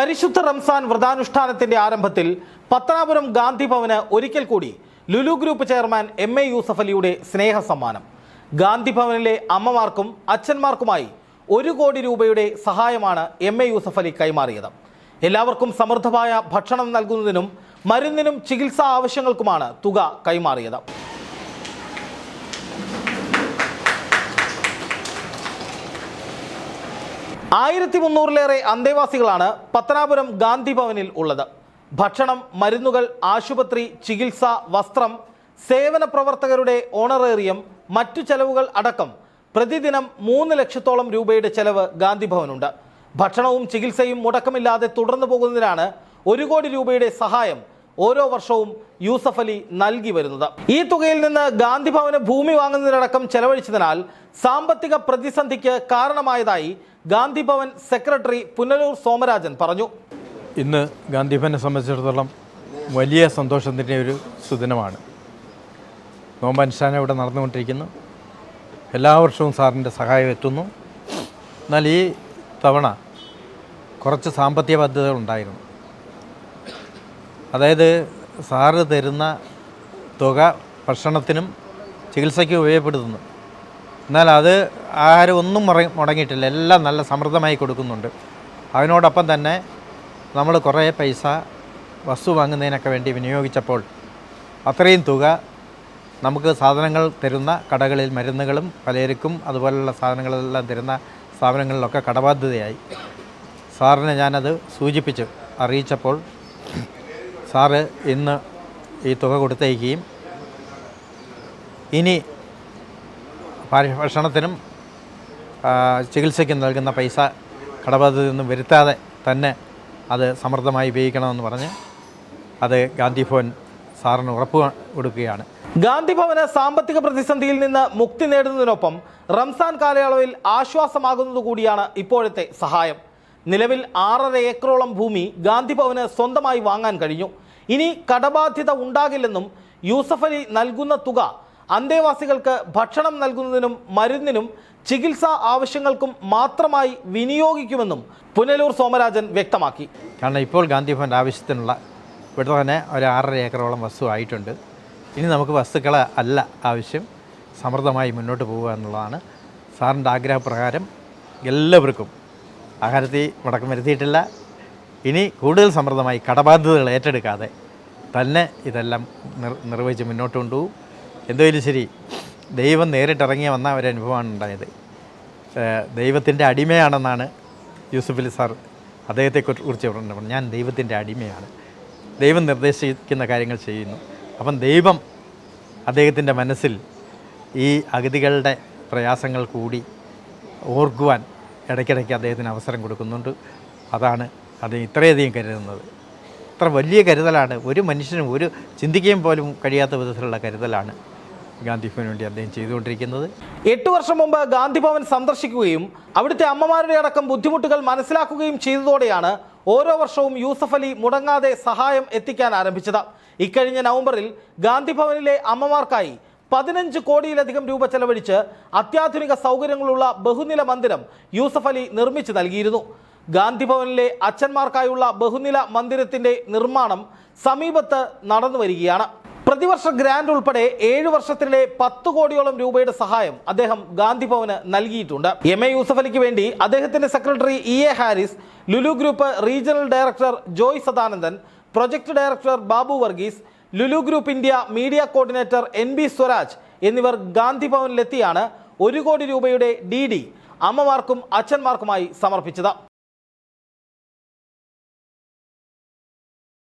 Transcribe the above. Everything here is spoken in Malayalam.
പരിശുദ്ധ റംസാൻ വ്രതാനുഷ്ഠാനത്തിന്റെ ആരംഭത്തിൽ പത്തനാപുരം ഗാന്ധി ഭവന് ഒരിക്കൽ കൂടി Lulu group chairman M A Yusuff അലിയുടെ സ്നേഹ സമ്മാനം ഗാന്ധി ഭവനിലെ അമ്മമാർക്കും അച്ഛന്മാർക്കുമായി ഒരു കോടി രൂപയുടെ സഹായമാണ് എം എ യൂസഫ് അലി കൈമാറിയത്. എല്ലാവർക്കും സമൃദ്ധമായ ഭക്ഷണം നൽകുന്നതിനും മരുന്നിനും ചികിത്സാ ആവശ്യങ്ങൾക്കുമാണ് തുക കൈമാറിയത്. ആയിരത്തി മുന്നൂറിലേറെ അന്തേവാസികളാണ് പത്തനാപുരം ഗാന്ധി ഭവനിൽ ഉള്ളത്. ഭക്ഷണം മരുന്നുകൾ ആശുപത്രി ചികിത്സ വസ്ത്രം സേവന പ്രവർത്തകരുടെ ഓണറേറിയം മറ്റു ചെലവുകൾ അടക്കം പ്രതിദിനം മൂന്ന് ലക്ഷത്തോളം രൂപയുടെ ചെലവ് ഗാന്ധി ഭവനുണ്ട്. ഭക്ഷണവും ചികിത്സയും മുടക്കമില്ലാതെ തുടർന്നു പോകുന്നതിനാണ് ഒരു കോടി രൂപയുടെ സഹായം ഓരോ വർഷവും യൂസഫ് അലി നൽകി വരുന്നത്. ഈ തുകയിൽ നിന്ന് ഗാന്ധി ഭവന് ഭൂമി വാങ്ങുന്നതിനടക്കം ചെലവഴിച്ചതിനാൽ സാമ്പത്തിക പ്രതിസന്ധിക്ക് കാരണമായതായി ഗാന്ധി ഭവൻ സെക്രട്ടറി പുനലൂർ സോമരാജൻ പറഞ്ഞു. ഇന്ന് ഗാന്ധിഭവനെ സംബന്ധിച്ചിടത്തോളം വലിയ സന്തോഷത്തിന്റെ ഒരു സുദിനമാണ്. നോമ്പനുഷ്ഠാനം ഇവിടെ നടന്നുകൊണ്ടിരിക്കുന്നു. എല്ലാ വർഷവും സാറിന്റെ സഹായം എത്തുന്നു. എന്നാൽ ഈ തവണ കുറച്ച് സാമ്പത്തിക ബാധ്യതകളുണ്ടായിരുന്നു അതായത് സാറ് തരുന്ന തുക ഭക്ഷണത്തിനും ചികിത്സയ്ക്കും ഉപയോഗപ്പെടുത്തുന്നു. എന്നാൽ അത് ആഹാരം ഒന്നും മുറ മുടങ്ങിയിട്ടില്ല. എല്ലാം നല്ല സമൃദ്ധമായി കൊടുക്കുന്നുണ്ട്. അതിനോടൊപ്പം തന്നെ നമ്മൾ കുറേ പൈസ വസ്തു വാങ്ങുന്നതിനൊക്കെ വേണ്ടി വിനിയോഗിച്ചപ്പോൾ അത്രയും തുക നമുക്ക് സാധനങ്ങൾ തരുന്ന കടകളിൽ മരുന്നുകളും പലചരക്കും അതുപോലുള്ള സാധനങ്ങളെല്ലാം തരുന്ന സ്ഥാപനങ്ങളിലൊക്കെ കടബാധ്യതയായി. സാറിനെ ഞാനത് സൂചിപ്പിച്ചു അറിയിച്ചപ്പോൾ സാറ് ഇന്ന് ഈ തുക കൊടുത്തയക്കുകയും ഇനി ഭക്ഷണത്തിനും ചികിത്സയ്ക്കും നൽകുന്ന പൈസ കടബാധ്യതയൊന്നും വരുത്താതെ തന്നെ അത് സമൃദ്ധമായി ഉപയോഗിക്കണമെന്ന് പറഞ്ഞ് അത് ഗാന്ധി ഭവൻ സാറിന് ഉറപ്പ് കൊടുക്കുകയാണ്. ഗാന്ധി ഭവന് സാമ്പത്തിക പ്രതിസന്ധിയിൽ നിന്ന് മുക്തി നേടുന്നതിനൊപ്പം റംസാൻ കാലയളവിൽ ആശ്വാസമാകുന്നതുകൂടിയാണ് ഇപ്പോഴത്തെ സഹായം. നിലവിൽ ആറര ഏക്കറോളം ഭൂമി ഗാന്ധി ഭവന് സ്വന്തമായി വാങ്ങാൻ കഴിഞ്ഞു. ഇനി കടബാധ്യത ഉണ്ടാകില്ലെന്നും യൂസഫ് അലി നൽകുന്ന തുക അന്തേവാസികൾക്ക് ഭക്ഷണം നൽകുന്നതിനും മരുന്നിനും ചികിത്സാ ആവശ്യങ്ങൾക്കും മാത്രമായി വിനിയോഗിക്കുമെന്നും പുനലൂർ സോമരാജൻ വ്യക്തമാക്കി. കാരണം ഇപ്പോൾ ഗാന്ധി ഭവന്റെ ആവശ്യത്തിനുള്ള ഇവിടെ തന്നെ ഒരു ആറര ഏക്കറോളം വസ്തു ആയിട്ടുണ്ട്. ഇനി നമുക്ക് വസ്തുക്കളെ അല്ല ആവശ്യം. സമൃദ്ധമായി മുന്നോട്ട് പോവുക എന്നുള്ളതാണ് സാറിന്റെ ആഗ്രഹപ്രകാരം എല്ലാവർക്കും ആഹാരത്തിൽ മുടക്കം വരുത്തിയിട്ടില്ല. ഇനി കൂടുതൽ സമൃദ്ധമായി കടബാധ്യതകൾ ഏറ്റെടുക്കാതെ തന്നെ ഇതെല്ലാം നിർ നിർവഹിച്ച് മുന്നോട്ട് കൊണ്ടുപോകും. എന്തായാലും ശരി ദൈവം നേരിട്ടിറങ്ങി വന്ന ഒരു അനുഭവമാണ് ഉണ്ടായത്. ദൈവത്തിന്റെ അടിമയാണെന്നാണ് യൂസുഫ് അലി സാർ അദ്ദേഹത്തെ കുറിച്ച് പറഞ്ഞത് ഞാൻ ദൈവത്തിന്റെ അടിമയാണ്. ദൈവം നിർദ്ദേശിക്കുന്ന കാര്യങ്ങൾ ചെയ്യുന്നു. അപ്പം ദൈവം അദ്ദേഹത്തിന്റെ മനസ്സിൽ ഈ അഗതികളുടെ പ്രയാസങ്ങൾ കൂടി ഓർക്കുവാൻ ഇടയ്ക്കിടയ്ക്ക് അദ്ദേഹത്തിന് അവസരം കൊടുക്കുന്നുണ്ട്. അതാണ് അദ്ദേഹം ഇത്രയധികം കരുതുന്നത്. ഇത്ര വലിയ കരുതലാണ്. ഒരു മനുഷ്യനും ഒരു ചിന്തിക്കുകയും പോലും കഴിയാത്ത വിധത്തിലുള്ള കരുതലാണ് ഗാന്ധിഭവന് വേണ്ടി അദ്ദേഹം ചെയ്തുകൊണ്ടിരിക്കുന്നത്. എട്ട് വർഷം മുമ്പ് ഗാന്ധിഭവൻ സന്ദർശിക്കുകയും അവിടുത്തെ അമ്മമാരുടെ അടക്കം ബുദ്ധിമുട്ടുകൾ മനസ്സിലാക്കുകയും ചെയ്തതോടെയാണ് ഓരോ വർഷവും യൂസഫ് അലി മുടങ്ങാതെ സഹായം എത്തിക്കാൻ ആരംഭിച്ചത്. ഇക്കഴിഞ്ഞ നവംബറിൽ ഗാന്ധിഭവനിലെ അമ്മമാർക്കായി പതിനഞ്ച് കോടിയിലധികം രൂപ ചെലവഴിച്ച് അത്യാധുനിക സൗകര്യങ്ങളുള്ള ബഹുനില മന്ദിരം യൂസഫ് അലി നിർമ്മിച്ചു നൽകിയിരുന്നു. ഗാന്ധി ഭവനിലെ അച്ഛന്മാർക്കായുള്ള ബഹുനില മന്ദിരത്തിന്റെ നിർമ്മാണം സമീപത്ത് നടന്നു വരികയാണ്. പ്രതിവർഷ ഗ്രാന്റ് ഉൾപ്പെടെ ഏഴ് വർഷത്തിനിടെ പത്ത് കോടിയോളം രൂപയുടെ സഹായം അദ്ദേഹം ഗാന്ധിഭവന് നൽകിയിട്ടുണ്ട്. എം എ യൂസഫ് അലിക്ക് വേണ്ടി അദ്ദേഹത്തിന്റെ secretary E A Haris Lulu group regional director Joy Sadanandan project director Babu Varghese Lulu group India media coordinator N B Swaraj എന്നിവർ ഗാന്ധിഭവനിലെത്തിയാണ് ഒരു കോടി രൂപയുടെ ഡി ഡി അമ്മമാർക്കും അച്ഛന്മാർക്കുമായി സമർപ്പിച്ചത്.